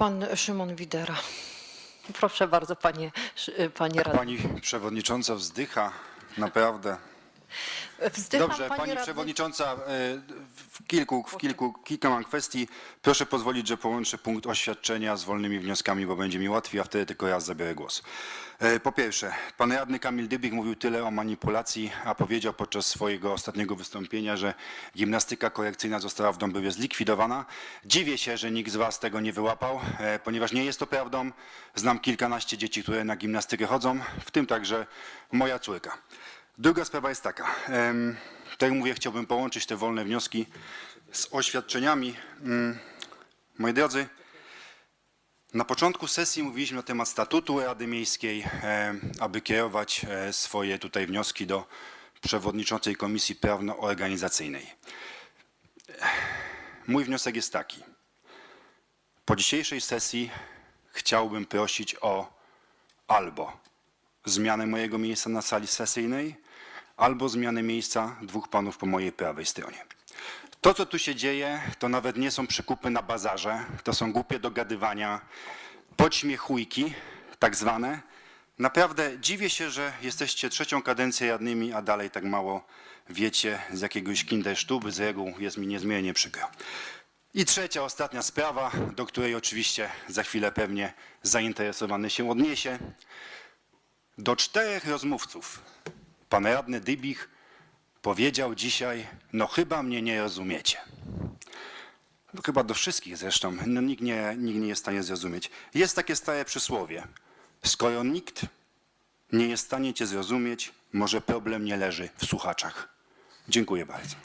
Pan Szymon Widera. Proszę bardzo, panie, Szy- panie radny. Pani przewodnicząca wzdycha, naprawdę. Wzdycham, Dobrze, pani radny. przewodnicząca, e, w kilku, w kilku, kilka mam kwestii. Proszę pozwolić, że połączę punkt oświadczenia z wolnymi wnioskami, bo będzie mi łatwiej, a wtedy tylko ja zabiorę głos. E, Po pierwsze, pan radny Kamil Dybik mówił tyle o manipulacji, a powiedział podczas swojego ostatniego wystąpienia, że gimnastyka korekcyjna została w Dąbrowie zlikwidowana. Dziwię się, że nikt z was tego nie wyłapał, e, ponieważ nie jest to prawdą. Znam kilkanaście dzieci, które na gimnastykę chodzą, w tym także moja córka. Druga sprawa jest taka. Tak jak mówię, chciałbym połączyć te wolne wnioski z oświadczeniami. Mm, Moi drodzy, na początku sesji mówiliśmy na temat statutu Rady Miejskiej, em, aby kierować e, swoje tutaj wnioski do przewodniczącej Komisji Prawno-Organizacyjnej. Mój wniosek jest taki. Po dzisiejszej sesji chciałbym prosić o albo zmianę mojego miejsca na sali sesyjnej, albo zmianę miejsca dwóch panów po mojej prawej stronie. To, co tu się dzieje, to nawet nie są przykupy na bazarze, to są głupie dogadywania, podśmiechujki, tak zwane. Naprawdę dziwię się, że jesteście trzecią kadencję radnymi, a dalej tak mało wiecie z jakiegoś kindersztuby, z reguł jest mi niezmiernie przykro. I trzecia, ostatnia sprawa, do której oczywiście za chwilę pewnie zainteresowany się odniesie. Do czterech rozmówców pan radny Dybich powiedział dzisiaj, no chyba mnie nie rozumiecie. No chyba do wszystkich zresztą, no nikt, nie, nikt nie jest w stanie zrozumieć. Jest takie stare przysłowie. Skoro nikt nie jest w stanie cię zrozumieć, może problem nie leży w słuchaczach. Dziękuję bardzo.